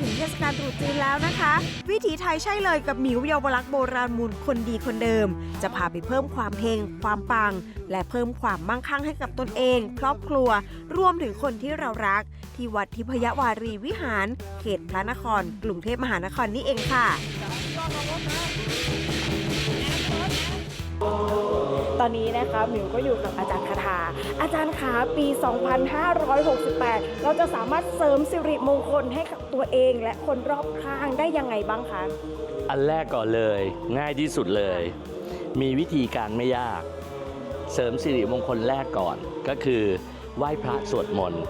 ถึงเทศกาลตรุษจีนแล้วนะคะ วิถีไทยใช่เลยกับหมิวเยาวลักษณ์โบราณมูลคนดีคนเดิม จะพาไปเพิ่มความเฮงความปัง และเพิ่มความมั่งคั่งให้กับตนเอง ครอบครัว รวมถึงคนที่เรารัก ที่วัดทิพยวารีวิหาร เขตพระนคร กรุงเทพมหานครนี่เองค่ะตอนนี้นะคะหมิวก็อยู่กับอาจารย์คาถา อาจารย์คะปี 2568 เราจะสามารถเสริมสิริมงคลให้กับ ตัวเองและคนรอบข้างได้ยังไงบ้างคะ อันแรกก่อนเลย ง่ายที่สุดเลย มีวิธีการไม่ยาก เสริมสิริมงคลแรกก่อนก็คือไหว้พระสวดมนต์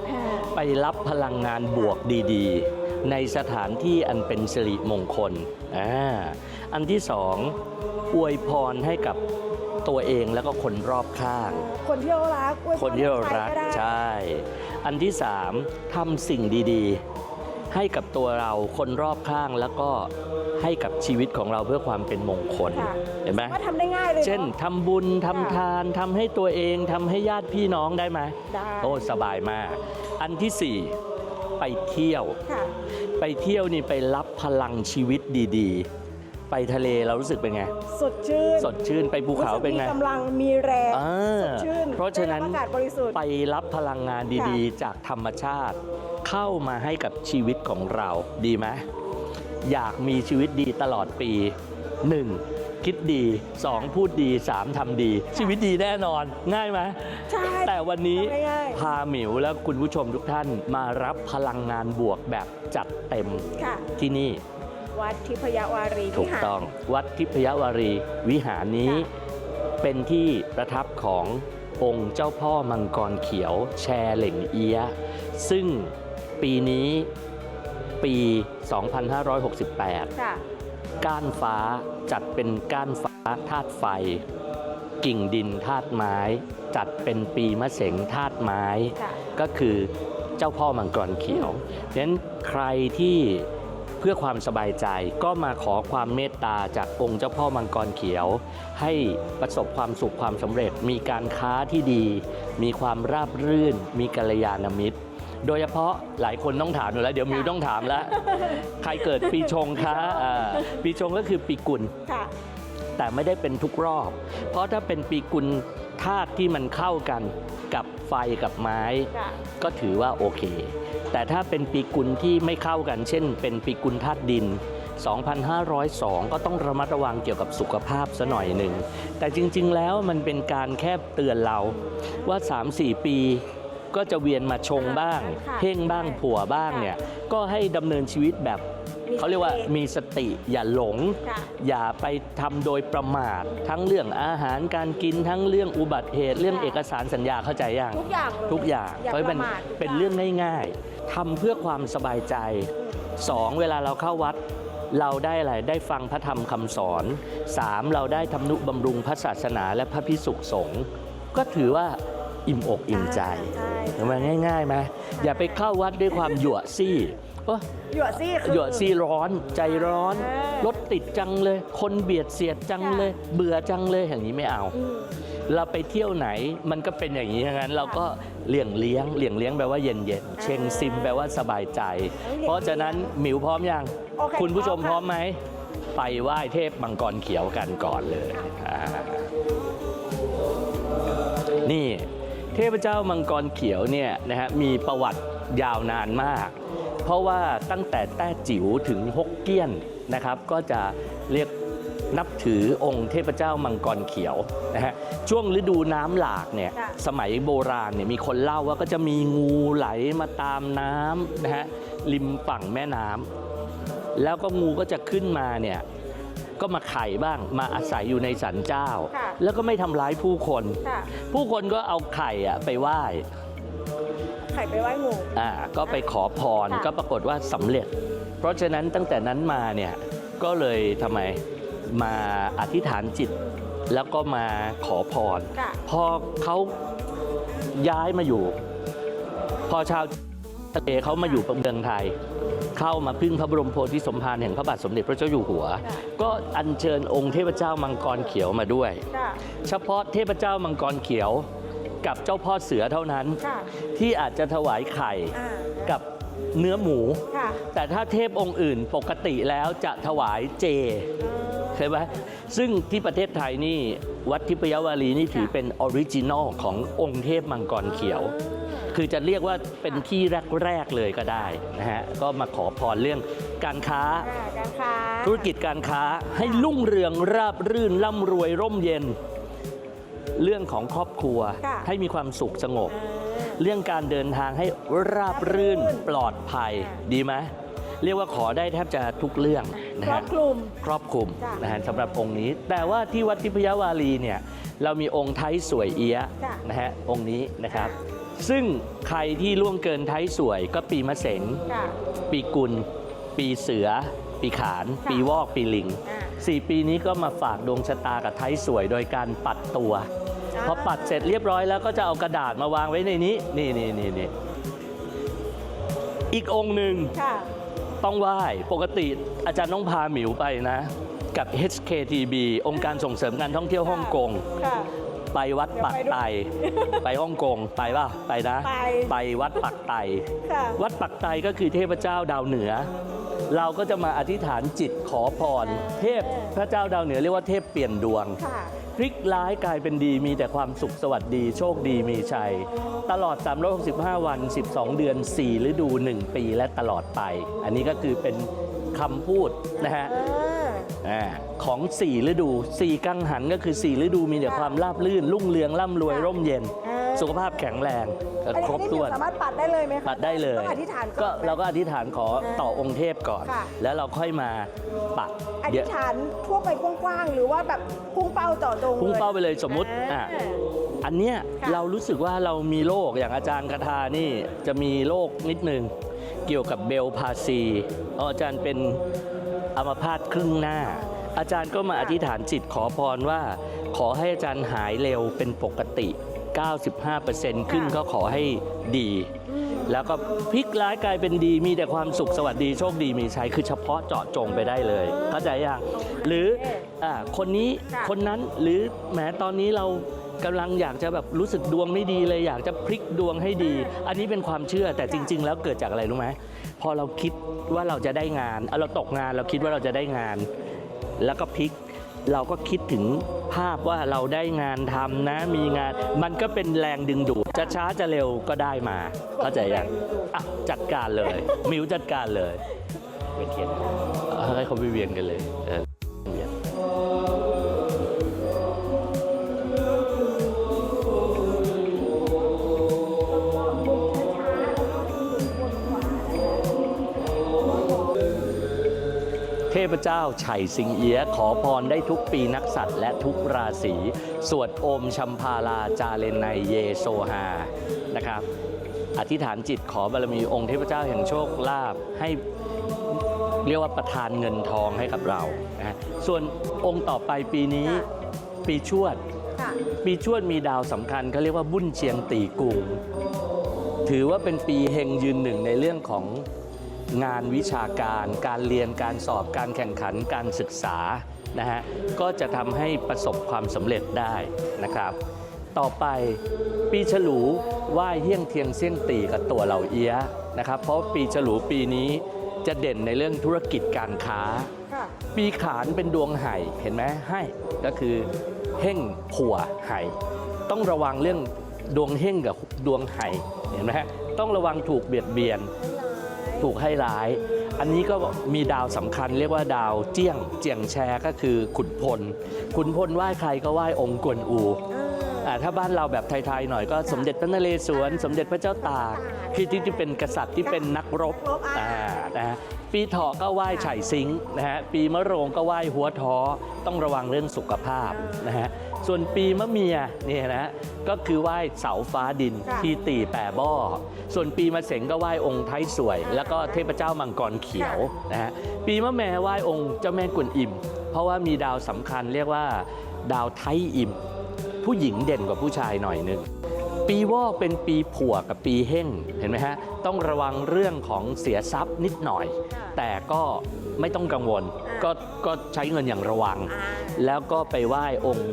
ไปรับพลังงานบวกดีๆ ในสถานที่อันเป็นสิริมงคลอ่าอันที่สองอวยพรให้กับตัวเองแล้วก็คนรอบข้าง คนที่เรารักอวยพคนที่เรารักให้ใคได้ใช่ อันที่สามทำสิ่งดีๆ ให้กับตัวเราคนรอบข้างแล้วก็ให้กับชีวิตของเราเพื่อความเป็นมงคลค่ะเห็นไหมว่าทำได้ง่ายเลยอะเช่นทำบุญทำทานทำให้ตัวเองทำให้ญาติพี่น้องได้ไหมได้โอ้สบายมาก อันที่สี่ไปเที่ยว ค่ะ ไปเที่ยวนี่ไปรับพลังชีวิตดีๆ ไปทะเลเรารู้สึกเป็นไง สดชื่นสดชื่นไปภูเขาเป็นไงรู้สึกมีกำลังมีแรงอ่าสดชื่นเพราะฉะนั้นได้บอากาศบริสุทธิ์ไปรับพลังงานดีๆ จากธรรมชาติ เข้ามาให้กับชีวิตของเราดีไหมอยากมีชีวิตดีตลอดปี 1. คิดดี 2. พูดดี 3. ทำดี ชีวิตดีแน่นอนง่ายไหมใช่แต่วันนี้ทำง่ายๆพาหมิวและคุณผู้ชมทุกท่านมารับพลังงานบวกแบบจัดเต็มค่ะที่นี่ วัดทิพยวารีถูวิกหาร ต้องวัดทิพยวารีวิหารนี้ ค่ะเป็นที่ประทับขององค์เจ้าพ่อมังกรเขียวแชเหล่งเอียะซึ่งปีนี้ปี 2568 ค่ะ ก้านฟ้าจัดเป็นก้านฟ้าธาตุไฟ กิ่งดินธาตุไม้ จัดเป็นปีมะเสงธาตุไม้ ค่ะ ก็คือเจ้าพ่อมังกรเขียวฉะนั้นใครที่ เพื่อความสบายใจ ก็มาขอความเมตตาจากองค์เจ้าพ่อมังกรเขียว ให้ประสบความสุขความสำเร็จ มีการค้าที่ดี มีความราบรื่น มีกัลยาณมิตร โดยเฉพาะหลายคนต้องถามอยู่แล้ว เดี๋ยวมิวต้องถามแล้ว ใครเกิดปีชงคะอ่าปีชงก็คือปีกุล ค่ะ แต่ไม่ได้เป็นทุกรอบ เพราะถ้าเป็นปีกุล ธาตุที่มันเข้ากันกับไฟกับไม้ ค่ะก็ถือว่าโอเค แต่ถ้าเป็นปีกุลที่ไม่เข้ากัน เช่น เป็นปีกุลธาตุดิน 2,502 ก็ต้องระมัดระวังเกี่ยวกับสุขภาพซะหน่อยหนึ่ง แต่จริงๆ แล้วมันเป็นการแค่เตือนเราว่า 3-4 ปีก็จะเวียนมาชงบ้าง ค่ะ เพ่งบ้างผัวบ้างเนี่ย ก็ให้ดำเนินชีวิตแบบมี เขาเรียกว่าสติมีสติอย่าหลงค่ะอย่าไปทำโดยประมาท ทั้งเรื่องอาหารการกินทั้งเรื่องอุบัติเหตุ เรื่องค่ะเอกสารสัญญาเข้าใจยังทุกอย่างเลยทุกอย่างอย่าเพราะปเป็นระมาททุกเป็นย่าเรื่องง่าย ๆทำเพื่อความสบายใจสองเวลาเราเข้าวัดเราได้อะไรได้ฟังพระธรรมคำสอนสามเราได้ทำนุบำรุงพระศาสนาและพระพิสุสงฆ์ก็ถือว่าอิ่มอกอิ่มใจใช่เห็นไหมง่ายๆไหมอย่าไปเข้าวัดด้วยความหยั่วซี่ โอ๊ยหยวดซี่คือ หยั่วซี่ร้อนใจร้อนเออรถติดจังเลย คนเบียดเสียดจังค่ะเลย เบื่อจังเลยอย่างนี้ไม่เอาอืมเราไปเที่ยวไหนมันก็เป็นอย่างนี้ทั้งนั้นเราก็เลี่ยงเลี้ยงเลี่ยงเลี้ยงแปลว่าเย็นเย็นๆเชงซิมแปลว่าสบายใจ เพราะฉะนั้นหมิวพร้อมยังโอเคคุณผู้ชมพพร้ร้ออมมไหมไปไหว้เทพมังกรเขียวกันก่อนเลยอ่านี่ เทพเจ้ามังกรเขียวเนี่ยนะฮะมีประวัติยาวนานมาก เพราะว่าตั้งแต่แต้จิ๋วถึงฮกเกี้ยนนะครับ ก็จะเรียกนับถือองค์เทพเจ้ามังกรเขียวนะฮะช่วงฤดูน้ำหลากเนี่ยค่ะสมัยโบราณเนี่ยมีคนเล่าว่าก็จะมีงูไหลมาตามน้ำนะฮะริมฝั่งแม่น้ำแล้วก็งูก็จะขึ้นมาเนี่ยก็มาไข่บ้างมาอาศัยอยู่ในสันเจ้าค่ะแล้วก็ไม่ทำร้ายผู้คนค่ะผู้คนก็เอาไข่อะไปไหว้ไข่ไปไหว้งูอ่าก็ไปขอพรค่ะก็ปรากฏว่าสำเร็จ เพราะฉะนั้นตั้งแต่นั้นมาเนี่ยก็เลยทำไมมาอธิษฐานจิต แล้วก็มาขอพรค่ะ พอเขาย้ายมาอยู่ พอชาวทะเลเขามาอยู่เมืองไทย เข้ามาพึ่งพระบรมโพธิสมภารแห่งพระบาทสมเด็จพระเจ้าอยู่หัว ค่ะ ก็อัญเชิญองค์เทพเจ้ามังกรเขียวมาด้วย ค่ะ เฉพาะเทพเจ้ามังกรเขียว กับเจ้าพ่อเสือเท่านั้น ค่ะที่อาจจะถวายไข่อ่ากับเนื้อหมู ค่ะแต่ถ้าเทพองค์อื่นปกติแล้วจะถวายเจใช่ไหมซึ่งที่ประเทศไทยนี่ วัดทิพยวารีนี่ถือเป็นออริจินอลขององค์เทพมังกรเขียว คือจะเรียกว่าเป็นที่แรก ๆ เลยก็ได้นะฮะ ก็มาขอพรเรื่องการค้าการค้าธุรกิจการค้าให้รุ่งเรืองราบรื่นร่ำรวยร่มเย็น เรื่องของครอบครัวค่ะให้มีความสุขสงบ เรื่องการเดินทางให้ราบรื่น ปลอดภัยดีไหมเรียกว่าขอได้แทบจะทุกเรื่องนะครอฮะ บคลุม ครอบคลุมจ้ะนะฮะสำหรับองค์นี้ แต่ว่าที่วัดทิพยวารีเนี่ยเรามีองค์ไทยสวยเอี้ยะจ้ะนะฮะองค์นี้นะครับ ซึ่งใครที่ล่วงเกินไทยสวยก็ปีมะเสง ค่ะ ปีกุล ปีเสือ ปีขานค่ะปีวอก ปีลิง อ่า สี่ปีนี้ก็มาฝากดวงชะตากับไทยสวยโดยการปัดตัว พอปัดเสร็จเรียบร้อยแล้วก็จะเอากระดาษมาวางไว้ในนี้ นี่นี่นี่นี่อีกองค์หนึ่งค่ะต้องไหว้ปกติอาจารย์ต้องพาหมิวไปนะ กับ HKTB องค์การส่งเสริมการท่องเที่ยวฮ่องกงค่ะไปวัดปักไต ไปฮ่องกงไปป่ะไปนะ ไปไปวัดปักไตค่ะวัดปักไตก็คือเทพเจ้าดาวเหนือ เราก็จะมาอธิษฐานจิตขอพร เทพพระเจ้าดาวเหนือเรียกว่าเทพเปลี่ยนดวง ค่ะพลิกร้ายกลายเป็นดีมีแต่ความสุขสวัสดี โชคดีมีชัย ตลอด 365 วัน 12 เดือน 4 ฤดู 1 ปีและตลอดไป อันนี้ก็คือเป็นคำพูดนะฮะอ่าอาของ 4 ฤดู 4 กังหันก็คือ 4 ฤดูมีแต่ค่ะความราบรื่น รุ่งเรืองร่ำรวยค่ะร่มเย็น อ่า สุขภาพแข็งแรงก็อันนี้ครบอันนี้ถ้วนสามารถปัดได้เลยไหมคะปัดได้เลยต้องอธิษฐานก็อนไหม เราก็อธิษฐานขอต่อองค์เทพก่อน ค่ะ แล้วเราค่อยมาปัดอเดี๋ธิยวษฐานทั่วไปกว้างๆหรือว่าแบบพุ่งเป้าเจาะจงพุ่งเป้าไปลยเลยสมมุติอ่าอะอันเนี้ยค่ะ เรารู้สึกว่าเรามีโรคอย่างอาจารย์คาทานี่จะมีโรคนิดนึง เกี่ยวกับเบลพาซีอ๋ออาจารย์เป็นอัมพาตครึ่งหน้า อาจารย์ก็มาอธิษฐานจิตขอพรว่า ขอให้อาจารย์หายเร็วเป็นปกติ 95%ขึ้นก็ขอให้ดี แล้วก็พลิกร้ายกลายเป็นดีมีแต่ความสุขสวัสดีโชคดีมีชัยคือเฉพาะเจาะจงไปได้เลยเข้าใจยังหรืออ่าคนนี้ค่ะคนนั้นหรือแหมตอนนี้เรากำลังอยากจะแบบรู้สึกดวงไม่ดีเลยอยากจะพลิกดวงให้ดี อันนี้เป็นความเชื่อแต่จริง ๆ แล้วเกิดจากอะไรรู้ไหมพอเราคิดว่าเราจะได้งานเอาเราตกงานเราคิดว่าเราจะได้งาน แล้วก็พลิก เราก็คิดถึงภาพว่าเราได้งานทำนะ มีงาน มันก็เป็นแรงดึงดูด จะช้าจะเร็วก็ได้มา เข้าใจยังอะจัดการเลย มิวจัดการเลยเป็นเขียนเอาให้เขาไปเวียนกันเลย เจ้าไฉสิงเอียขอพรได้ทุกปีนักสัตว์และทุกราศีสวดโอมชัมพาลาจาเลนไนเยโซฮานะครับ อธิษฐานจิตขอบารมีองค์เทพเจ้าแห่งโชคลาภให้เรียกว่าประทานเงินทองให้กับเรานะส่วนองค์ต่อไปปีนี้ปีชวด ปีชวดมีดาวสำคัญเขาเรียกว่าบุญเชียงตีกุงถือว่าเป็นปีเฮงยืนหนึ่งในเรื่องของ งานวิชาการ การเรียนการสอบการแข่งขันการศึกษานะฮะก็จะทำให้ประสบความสำเร็จได้นะครับ ต่อไปปีฉลูไหว้เฮี้ยงเทียงเสี่ยงตีกับตัวเหล่าเอียะนะครับเพราะปีฉลูปีนี้จะเด่นในเรื่องธุรกิจการค้าค่ะปีขานเป็นดวงไห่เห็นไหมให้ก็คือเฮ่งผัวไห่ต้องระวังเรื่องดวงเฮ่งกับดวงไห่เห็นไหมต้องระวังถูกเบียดเบียน ถูกให้ร้าย อันนี้ก็มีดาวสำคัญ เรียกว่าดาวเจี้ยงเจียงแชก็คือขุนพล ขุนพลไหว้ใครก็ไหว้องค์กวนอูอ่าถ้าบ้านเราแบบไทยๆหน่อยก็สมเด็จพระนเรศวร สมเด็จพระเจ้าตากที่ที่ที่เป็นกษัตริย์ที่เป็นนักรบรบอ่าอ่า นะฮะปีเถาะก็ไหว้ไฉสิงนะฮะปีมะโรงก็ไหว้หัวท้อต้องระวังเรื่องสุขภาพนะฮะส่วนปีมะเมียเนี่ยนะฮะก็คือไหว้เสาฟ้าดินค่ะที่ตีแปรบ้อส่วนปีมะเสงก็ไหว้องค์ไทยสวย แล้วก็เทพเจ้ามังกรเขียวนะฮะปีมะแม่ไหว้องค์เจ้าแม่กวนอิม เพราะว่ามีดาวสำคัญเรียกว่า ดาวไทยอิม ผู้หญิงเด่นกว่าผู้ชายหน่อยหนึง ปีวอกเป็นปีผัวกับปีเฮ่งเห็นไหมฮะต้องระวังเรื่องของเสียทรัพย์นิดหน่อย แต่ก็ไม่ต้องกังวลก็ก็ใช้เงินอย่างระวังอ่าแล้วก็ไปไหว้องค์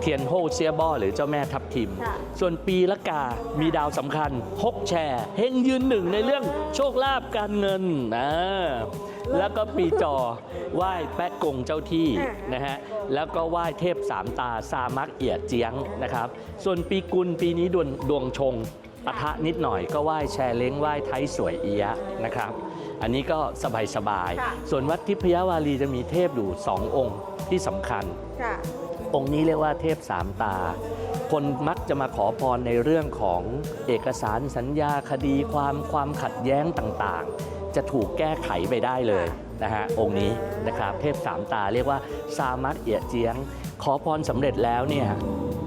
เทียนโฮเซียบอหรือเจ้าแม่ทับทิมค่ะส่วนปีละกา มีดาวสำคัญฮกแชร์เฮงยืนหนึ่งในเรื่องโชคลาภการเงินนะ แล้วก็ปีจอไหว้แปะกงเจ้าที่อ่านะฮะแล้วก็ไหว้เทพสามตาซามักเอียเจียงนะครับ ส่วนปีกุลปีนี้ดวงดวงชงปะทะนิดหน่อยก็ไหว้แชร์เล้งไหว้ไทยสวยเอียะนะครับ อันนี้ก็สบายสบายๆค่ะส่วนวัดทิพยวารีจะมีเทพอยู่สององค์ที่สำคัญค่ะองค์นี้เรียกว่าเทพสามตา คนมักจะมาขอพรในเรื่องของเอกสารสัญญาคดีความความขัดแย้งต่างๆ จะถูกแก้ไขไปได้เลยนะฮะองค์นี้นะครับเทพสามตาเรียกว่าซามักเอียเจียง ขอพรสำเร็จแล้วเนี่ย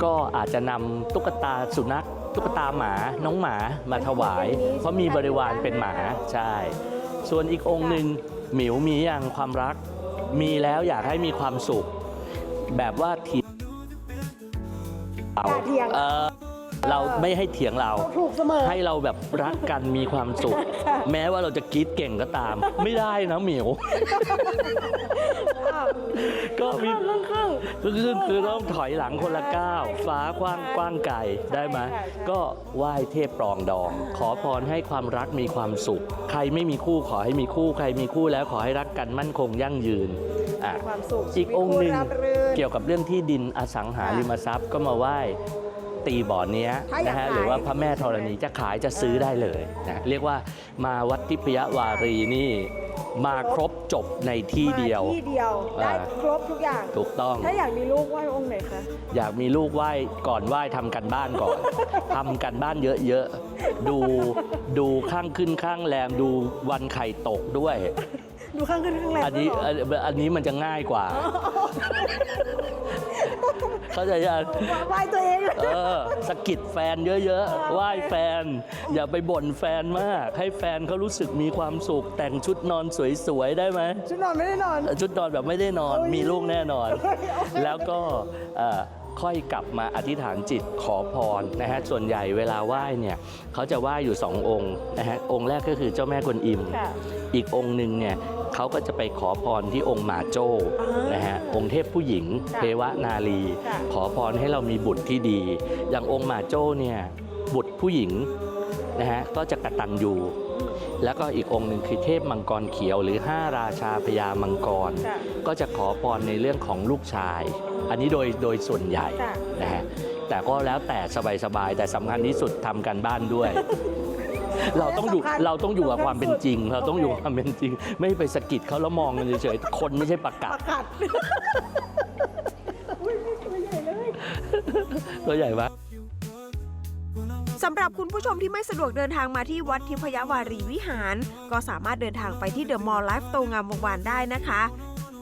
ก็อาจจะนำตุ๊กตาสุนัขตุ๊กตาหมาน้องหมามาถวาย เพราะมีบริวารเป็นหมาใช่ ส่วนอีกองค์หนึ่งหมิวมีอย่างความรัก มีแล้วอยากให้มีความสุข แบบว่าเถียงเราอย่าเถียง เออเราไม่ให้เถียงเรา ถูกเสมอ ให้เราแบบรักกันมีความสุขแม้ว่าเราจะกรีดเก่งก็ตาม ไม่ได้นะหมิวก็มีคือคือคือต้องถอยหลังคนละก้าวฟ้ากว้างกว้างไกลได้ไหมใช่ใช่ก็ไหว้เทพปรองดอง ขอพรให้ความรักมีความสุข ใครไม่มีคู่ขอให้มีคู่ใครมีคู่แล้วขอให้รักกันมั่นคงยั่งยืนอะความสุขอีกองค์หนึ่งชีวิตคู่ราบรื่น เกี่ยวกับเรื่องที่ดินอสังหาค่ะริมทรัพย์ก็มาไหว้ ตีบ่อเนี้ยถ้าอยากนะฮะขายหรือว่าพระแม่ธรณีจะขายจะซื้อได้เลยนะเรียกว่ามาวัดทิพยวารีนี่มาครบจบในที่เดียวมาที่เดียวได้อ่าครบทุกอย่างถูกต้อง ถ้าอยากมีลูกไหว้องค์ไหนคะอยากมีลูกไหว้ก่อนไหว้ทำกันบ้านก่อนทำกันบ้านเยอะๆดูดูข้างขึ้นข้างแรมดูวันไข่ตกด้วย ดูข้างขึ้นข้างแรมอันนี้ด้วยเหรออันอันนี้มันจะง่ายกว่า เขาใจยังไหว้ตัวเองเออสะกิดแฟนเยอะๆไหว้แฟน อย่าไปบ่นแฟนมาก ให้แฟนเขารู้สึกมีความสุข แต่งชุดนอนสวยๆได้ไหมชุดนอนไม่ได้นอนเออชุดนอนแบบไม่ได้นอนเอ้ยมีลูกแน่นอน แล้วก็เอ่อค่อยกลับมาอธิษฐานจิตขอพรนะฮะส่วนใหญ่เวลาไหว้เนี่ยเขาจะไหว้อยู่สององค์นะฮะองค์แรกก็คือเจ้าแม่กวนอิมค่ะอีกองค์หนึ่งเนี่ย เขาก็จะไปขอพรที่องค์หมาโจ้อ่านนะฮะองค์เทพผู้หญิงค่ะเทวนาลีค่ะขอพรให้เรามีบุตรที่ดี อย่างองค์หมาโจ้เนี่ยบุตรผู้หญิงนะฮะก็จะกตัญญูแล้วก็อีกองค์หนึ่งคือเทพมังกรเขียวหรือ 5 ราชาพญามังกรค่ะก็จะขอพรในเรื่องของลูกชาย อันนี้โดยโดยส่วนใหญ่ค่ะนะฮะแต่ก็แล้วแต่สบายๆแต่สำคัญที่สุดทำกันบ้านด้วย เราต้องอยู่สำคัญเราต้องอยู่กับความเป็นจริง เราต้องอยู่โอกับเคความเป็นจริง ไม่ไปสะกิดเขาแล้วมองกันเฉยๆคนไม่ใช่ประกาปศระกาศอุ้ยนี่ตัวใหญ่เลยตัวใหญ่ปะสำหรับคุณผู้ชมที่ไม่สะดวกเดินทางมาที่วัดทิพยวารีวิหาร ก็สามารถเดินทางไปที่เดอะมอลล์ไลฟ์โตงามวงวานได้นะคะ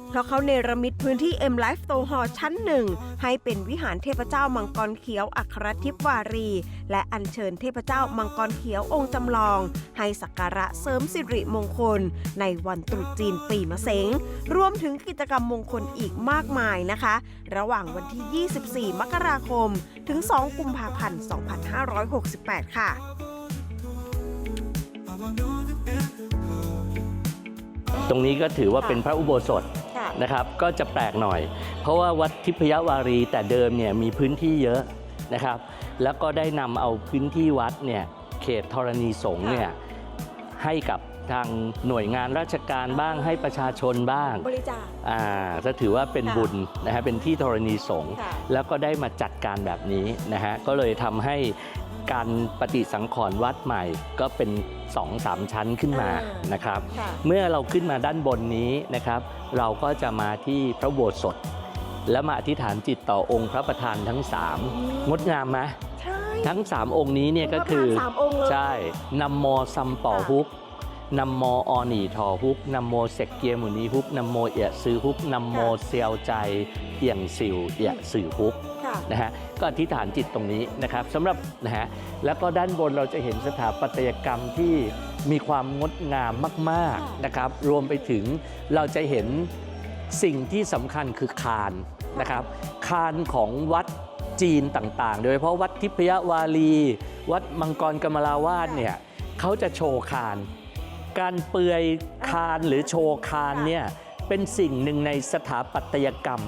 เพราะเขาเนรมิตพื้นที่ M Life Store Hall ชั้นหนึ่งให้เป็นวิหารเทพเจ้ามังกรเขียวอัครทิพวารี และอัญเชิญเทพเจ้ามังกรเขียวองค์จำลอง ให้สักการะเสริมสิริมงคล ในวันตรุษจีนปีมะเสงรวมถึงกิจกรรมมงคลอีกมากมายนะคะ ระหว่างวันที่ 24 มกราคม ถึง 2 กุมภาพันธ์ 2568 ค่ะ ตรงนี้ก็ถือว่าเป็นพระอุโบสถ นะครับก็จะแปลกหน่อย เพราะว่าวัดทิพยวารีแต่เดิมเนี่ยมีพื้นที่เยอะนะครับ แล้วก็ได้นำเอาพื้นที่วัดเนี่ยเขตธรณีสงฆ์เนี่ยให้กับ ทางหน่วยงานราชการบ้างให้ประชาชนบ้างบริจาค อ่าจะถือว่าเป็นค่ะบุญนะฮะเป็นที่ธรณีสงฆ์ค่ะ แล้วก็ได้มาจัดการแบบนี้นะฮะก็เลยทำให้การปฏิสังขรณ์วัดใหม่ก็เป็น2อสามชั้นขึ้นมาอ่านนะครับ ค่ะ เมื่อเราขึ้นมาด้านบนนี้นะครับ เราก็จะมาที่พระอุโบสถแล้วมาอธิษฐานจิตต่อองค์พระประธานทั้ง 3 งดงามไหมใช่ ทั้ง 3 องค์นี้เนี่ยก็คือพระประธานสามองค์เลย ใช่นำโมซัมป่อค่ะฮุก นำโมออหนีทอฮุกนำโมเสกเกียหมุนีฮุกนำโมเอียซือฮุกนำโมเซียวใจเอียงซิวเอียสื่อฮุกค่ะนะฮะก็อธิษฐานจิตตรงนี้นะครับสำหรับนะฮะแล้วก็ด้านบนเราจะเห็นสถาปัตยกรรมที่มีความงดงามมากๆนะครับรวมไปถึงเราจะเห็นสิ่งที่สำคัญคือคานนะครับคานของวัดจีนต่างๆ โดยเฉพาะวัดทิพยวารี วัดมังกรกมลาวาสเนี่ยเขาจะโชว์คาน การเปลือยคานหรือโชว์คานเนี่ยเป็นสิ่งหนึ่งในสถาปัตยกรรม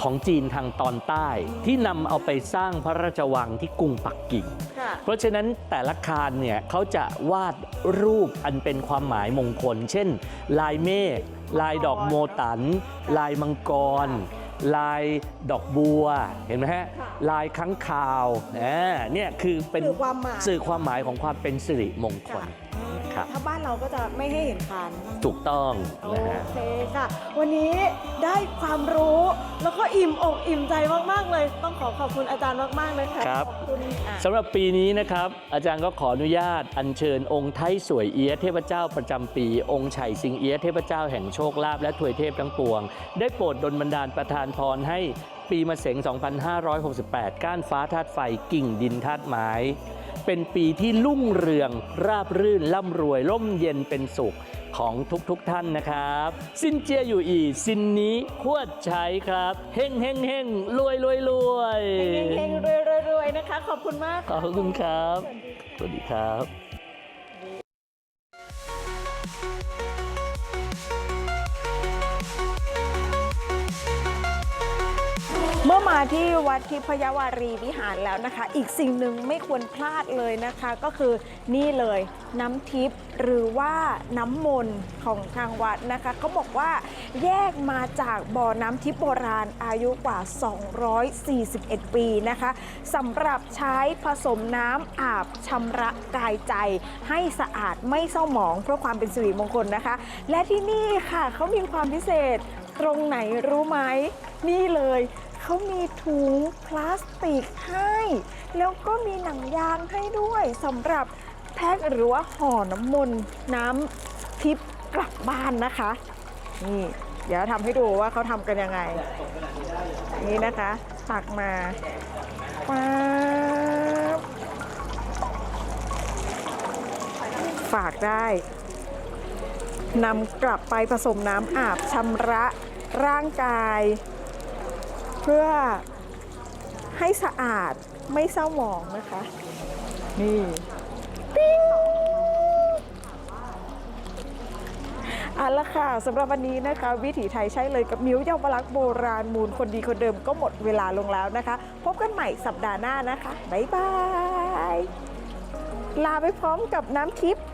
ขของจีนทางตอนใต้ที่นำเอาไปสร้างพระราชวังที่กรุงปักกิ่งค่ะเพราะฉะนั้นแต่ละคานเนี่ยเขาจะวาดรูปอันเป็นความหมายมงคล เช่น ลายเมฆลายดอกโมตัน ลายมังกร ลายดอกบัวเห็นไหมฮะค่ะลายค้างคาวอ่าเนี่ยคือเป็นสื่อความหมายสื่อความหมายของความเป็นสิริมงคล ครับ ถ้าบ้านเราก็จะไม่ให้เห็นคานถูกต้องโอนะฮะ เคค่ะ วันนี้ได้ความรู้แล้วก็อิ่มอกอิ่มใจมาก ๆ เลย ต้องขอขอบคุณอาจารย์มากๆเลยค่ะครับ ขอบคุณอะ สำหรับปีนี้นะครับ อาจารย์ก็ขออนุญาต อัญเชิญองค์ไทยสวยเอียะเทพเจ้าประจำปี องค์ไฉสิงเอียะเทพเจ้าแห่งโชคลาภและถวยเทพทั้งปวง ได้โปรดดลบันดาลประทานพรให้ปีมะเสง 2568 ก้านฟ้าธาตุไฟกิ่งดินธาตุไม้ เป็นปีที่รุ่งเรือง ราบรื่นร่ำรวยร่มเย็นเป็นสุขของทุกๆทท่านนะครับ สินเจียอยู่อีสินนี้ควดใช้ครับ เฮงเฮงเฮงรวยรวยรวยเฮงๆรวยๆนะคะ ขอบคุณมาก ขอบคุณครับ สวัสดีครับ เมื่อมาที่วัดทิพยวารีวิหารแล้วนะคะ อีกสิ่งหนึ่งไม่ควรพลาดเลยนะคะ ก็คือนี่เลยน้ำทิพย์หรือว่าน้ำมนต์ของทางวัดนะคะเขาบอกว่าแยกมาจากบ่อน้ำทิพย์โบราณอายุกว่า 241 ปีนะคะสำหรับใช้ผสมน้ำอาบชำระกายใจ ให้สะอาดไม่เศร้าหมองเพื่อความเป็นสิริมงคลนะคะ และที่นี่ค่ะเขามีความพิเศษตรงไหนรู้ไหมนี่เลย เขามีถุงพลาสติกให้ แล้วก็มีหนังยางให้ด้วยสำหรับแพ็คหรือว่าห่อน้ำมนต์น้ำทิพย์กลับบ้านนะคะ นี่ เดี๋ยวทำให้ดูว่าเขาทำกันยังไง นี่นะคะตักมาป๊าบฝากได้นำกลับไปผสมน้ำอาบชำระร่างกาย เพื่อให้สะอาดไม่เศร้าหมองนะคะ นี่ปิ้งเอาละค่ะสำหรับวันนี้นะคะ วิถีไทยใช่เลยกับมิ้วเยาวลักษณ์โบราณมูลคนดีคนเดิมก็หมดเวลาลงแล้วนะคะ พบกันใหม่สัปดาห์หน้านะคะ บ๊ายบาย ลาไปพร้อมกับน้ำทิพย์